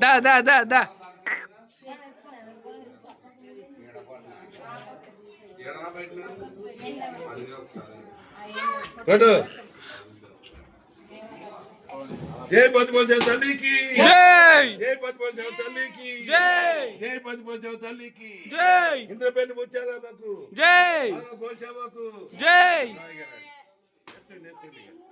దా దా పెట్టు. జై పతిపోతే తల్లికి జై జై పతిపోతే తల్లికి జై జై పతిపోతే తల్లికి జై ఇంద్రపల్లి ముత్యాలమ్మకు జై గోషమ్మకు జై ఎత్తుండి, ఎత్తుండి ఇక. ఆ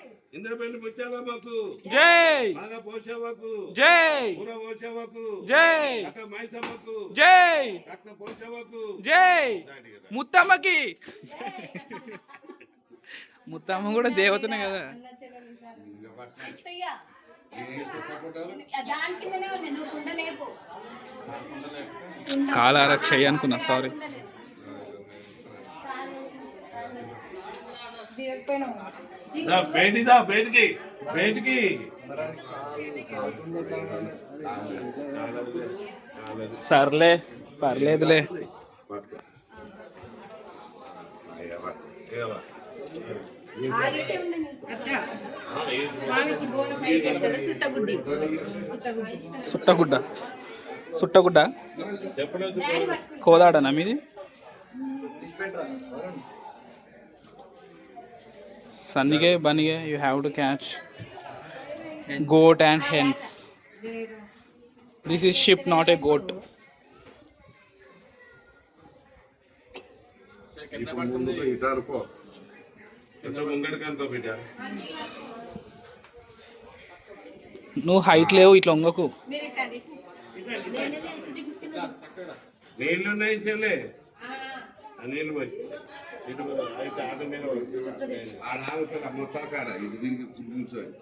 ఇంద్రపల్లి ముత్యాలమ్మకు జై! బాగా పోషమ్మకు జై! పూర పోషమ్మకు జై! కట్ట మైసమ్మకు? జై! రక్త పోషమ్మకు జై. ముత్తమ్మకి! ముత్తమ్మ కూడా దేవతనే కదా. ఇక పక్కన. అత్తయ్య, దిగకపోయినావు దా, బయటికి సర్లే పర్లేదులే. సుట్టగుడ్డి. సుట్టగుడ్డి? కోదాడనా మీది? hence this is ship not a goat ఇప్పుడు ముందుకు ఇటు అనుకో ఇట్లా ముంగడికి అనుకో బిడ్డ నువ్వు హైట్ లేవు ఇట్లా వంగకు మీరు ఇట్టండి నేను లేచి గుర్తున్నా నీళ్ళు ఉన్నాయి చెల్లె ఆ నీళ్ళు పోయి ఇటు పో. ఆడ మొత్తం కాడ దీనికి కూర్చోండి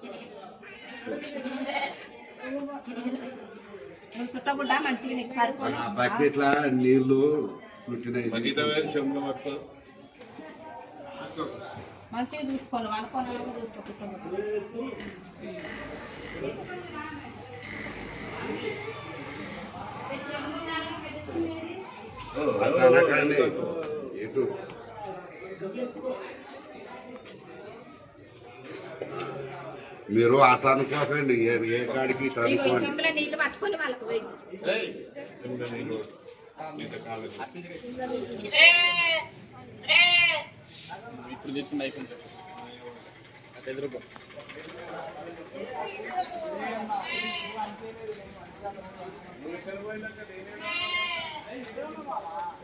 ఆ బకెట్ల నీళ్ళు పుట్టినాయి మంచిగా చూసుకోను అనుకోని అట్లా ఎటు మీరు అట్లా అనుకోకండి ఏ ఏ కాడికి ఇట్లా ఇగో